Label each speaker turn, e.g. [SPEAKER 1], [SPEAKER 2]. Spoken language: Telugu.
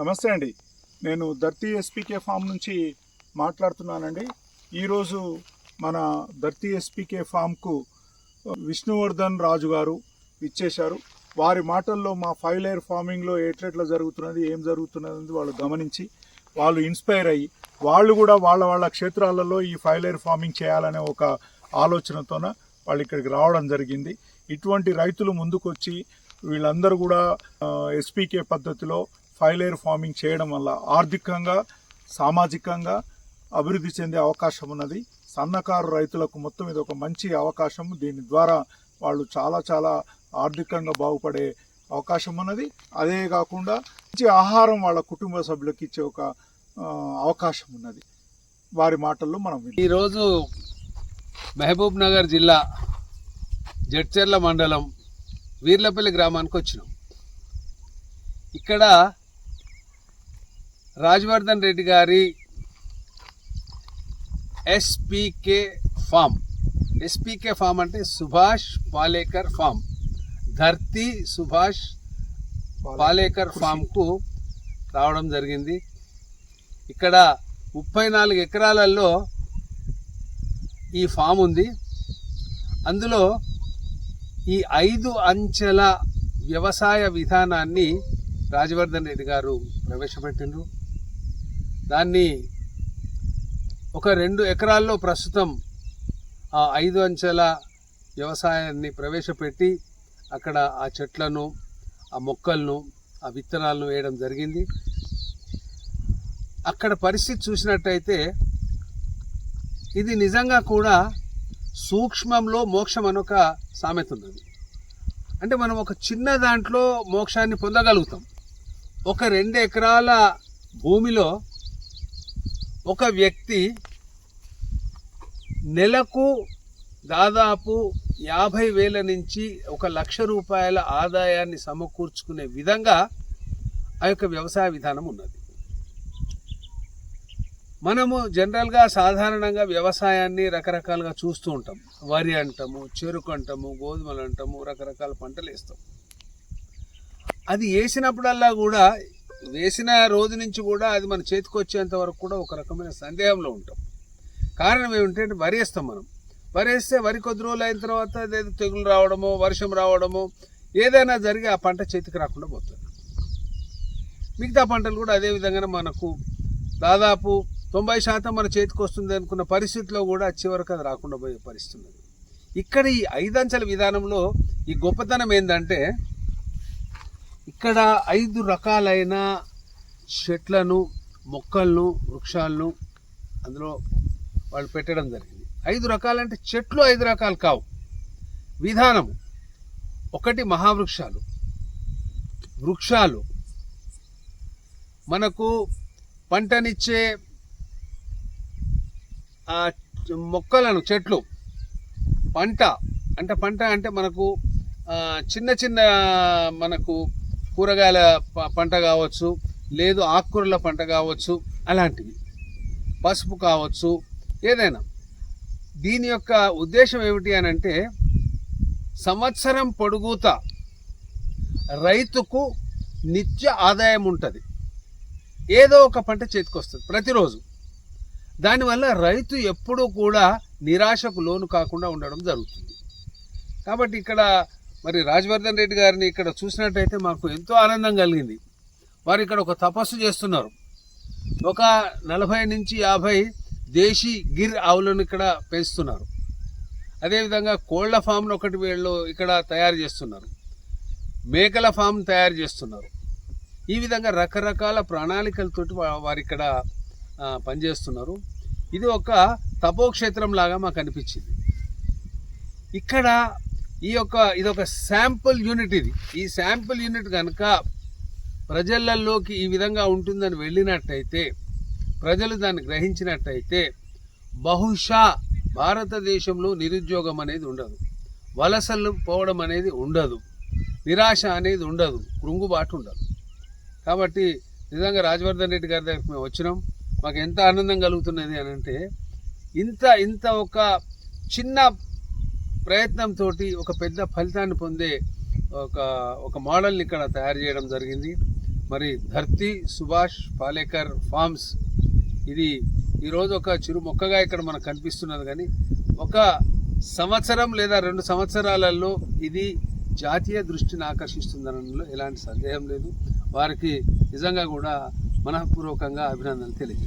[SPEAKER 1] నమస్తే అండి. నేను ధర్తీ ఎస్పీకే ఫామ్ నుంచి మాట్లాడుతున్నానండి. ఈరోజు మన ధర్తీ ఎస్పీకే ఫామ్కు విష్ణువర్ధన్ రాజు గారు ఇచ్చేశారు వారి మాటల్లో మా ఫైవ్ లేయర్ ఫార్మింగ్లో ఎట్లెట్లా జరుగుతున్నది ఏం జరుగుతున్నది వాళ్ళు గమనించి వాళ్ళు ఇన్స్పైర్ అయ్యి వాళ్ళు కూడా వాళ్ళ వాళ్ళ క్షేత్రాలలో ఈ ఫైవ్ లేయర్ ఫార్మింగ్ చేయాలనే ఒక ఆలోచనతోన వాళ్ళు ఇక్కడికి రావడం జరిగింది. ఇటువంటి రైతులు ముందుకొచ్చి వీళ్ళందరూ కూడా ఎస్పీకే పద్ధతిలో ఫైవ్ లేయర్ ఫార్మింగ్ చేయడం వల్ల ఆర్థికంగా సామాజికంగా అభివృద్ధి చెందే అవకాశం ఉన్నది. సన్నకారు రైతులకు మొత్తం ఇది ఒక మంచి అవకాశం. దీని ద్వారా వాళ్ళు చాలా చాలా ఆర్థికంగా బాగుపడే అవకాశం ఉన్నది. అదే కాకుండా మంచి ఆహారం వాళ్ళ కుటుంబ సభ్యులకు ఇచ్చే ఒక అవకాశం ఉన్నది. వారి మాటల్లో మనం
[SPEAKER 2] ఈరోజు మహబూబ్ నగర్ జిల్లా జడ్చెర్ల మండలం వీర్లపల్లి గ్రామానికి వచ్చినాం. ఇక్కడ రాజవర్ధన్ రెడ్డి గారి ఎస్పీకే ఫామ్. ఎస్పీకే ఫామ్ అంటే సుభాష్ పాలేకర్ ఫామ్. ధర్తి సుభాష్ పాలేకర్ ఫామ్కు రావడం జరిగింది. ఇక్కడ ముప్పై నాలుగు ఎకరాలలో ఈ ఫామ్ ఉంది. అందులో ఈ ఐదు అంచెల వ్యవసాయ విధానాన్ని రాజవర్ధన్ రెడ్డి గారు ప్రవేశపెట్టిండ్రు. దాన్ని ఒక రెండు ఎకరాల్లో ప్రస్తుతం ఆ ఐదు అంచెల వ్యవసాయాన్ని ప్రవేశపెట్టి అక్కడ ఆ చెట్లను ఆ మొక్కలను ఆ విత్తనాలను వేయడం జరిగింది. అక్కడ పరిస్థితి చూసినట్టయితే ఇది నిజంగా కూడా సూక్ష్మంలో మోక్షం అనొక ఒక సామెత ఉన్నది. అంటే మనం ఒక చిన్న దాంట్లో మోక్షాన్ని పొందగలుగుతాం. ఒక రెండు ఎకరాల భూమిలో ఒక వ్యక్తి నెలకు దాదాపు యాభై వేల నుంచి ఒక లక్ష రూపాయల ఆదాయాన్ని సమకూర్చుకునే విధంగా ఆ యొక్క వ్యవసాయ విధానం ఉన్నది. మనము జనరల్గా సాధారణంగా వ్యవసాయాన్ని రకరకాలుగా చూస్తూ ఉంటాం. వరి అంటాము చెరుకు అంటాము గోధుమలు అంటాము రకరకాల పంటలు వేస్తాం. అది వేసినప్పుడల్లా కూడా వేసిన రోజు నుంచి కూడా అది మన చేతికి వచ్చేంత వరకు కూడా ఒక రకమైన సందేహంలో ఉంటాం. కారణం ఏమిటంటే వరి వేస్తాం మనం. వరి వేస్తే వరి కొద్ది రోజులు అయిన తర్వాత అదేదో తెగులు రావడమో వర్షం రావడమో ఏదైనా జరిగి ఆ పంట చేతికి రాకుండా పోతుంది. మిగతా పంటలు కూడా అదే విధంగానే మనకు దాదాపు తొంభై శాతం మన చేతికి వస్తుంది అనుకున్న పరిస్థితిలో కూడా వచ్చేవరకు అది రాకుండా పోయే పరిస్థితి ఉన్నది. ఇక్కడ ఈ ఐదంచెల విధానంలో ఈ గొప్పతనం ఏంటంటే ఇక్కడ ఐదు రకాలైన చెట్లను మొక్కలను వృక్షాలను అందులో వాళ్ళు పెట్టడం జరిగింది. ఐదు రకాలంటే చెట్లు ఐదు రకాలు కావు. విధానము. ఒకటి మహావృక్షాలు. వృక్షాలు. మనకు పంటనిచ్చే మొక్కలను చెట్లు. పంట. అంటే పంట అంటే మనకు చిన్న చిన్న మనకు కూరగాయల ప- పంట కావచ్చు లేదు ఆకుకూరల పంట కావచ్చు అలాంటివి. పసుపు కావచ్చు ఏదైనా. దీని యొక్క ఉద్దేశం ఏమిటి అని అంటే సంవత్సరం పొడుగుతా రైతుకు నిత్య ఆదాయం ఉంటుంది. ఏదో ఒక పంట చేతికొస్తుంది ప్రతిరోజు. దానివల్ల రైతు ఎప్పుడూ కూడా నిరాశకు లోను కాకుండా ఉండడం జరుగుతుంది. కాబట్టి ఇక్కడ మరి రాజవర్ధన్ రెడ్డి గారిని ఇక్కడ చూసినట్టయితే మాకు ఎంతో ఆనందం కలిగింది. వారు ఇక్కడ ఒక తపస్సు చేస్తున్నారు. ఒక నలభై నుంచి యాభై దేశీ గిర్ ఆవులను ఇక్కడ పెంచుతున్నారు. అదేవిధంగా కోళ్ళ ఫామ్ను ఒకటి వీళ్ళు ఇక్కడ తయారు చేస్తున్నారు. మేకల ఫామ్ తయారు చేస్తున్నారు. ఈ విధంగా రకరకాల ప్రణాళికలతోటి వారు ఇక్కడ పనిచేస్తున్నారు. ఇది ఒక తపోక్షేత్రం లాగా మాకు అనిపించింది. ఇక్కడ ఈ యొక్క ఇది ఒక శాంపుల్ యూనిట్ ఇది. ఈ శాంపుల్ యూనిట్ కనుక ప్రజలలోకి ఈ విధంగా ఉంటుందని వెళ్ళినట్టయితే ప్రజలు దాన్ని గ్రహించినట్టయితే బహుశా భారతదేశంలో నిరుద్యోగం అనేది ఉండదు. వలసలు పోవడం అనేది ఉండదు. నిరాశ అనేది ఉండదు. కృంగుబాటు ఉండదు. కాబట్టి నిజంగా రాజవర్ధన్ రెడ్డి గారి దగ్గరికి మేము వచ్చినాం. మాకు ఎంత ఆనందం కలుగుతున్నది అని అంటే ఇంత ఇంత ఒక చిన్న ప్రయత్నంతో ఒక పెద్ద ఫలితాన్ని పొందే ఒక ఒక మోడల్ని ఇక్కడ తయారు చేయడం జరిగింది. మరి ధర్తి సుభాష్ పాలేకర్ ఫార్మ్స్ ఇది ఈరోజు ఒక చిరు మొక్కగా ఇక్కడ మనకు కనిపిస్తున్నది. కానీ ఒక సంవత్సరం లేదా రెండు సంవత్సరాలలో ఇది జాతీయ దృష్టిని ఆకర్షిస్తుందనడంలో ఎలాంటి సందేహం లేదు. వారికి నిజంగా కూడా మనఃపూర్వకంగా అభినందనలు తెలియజేస్తాను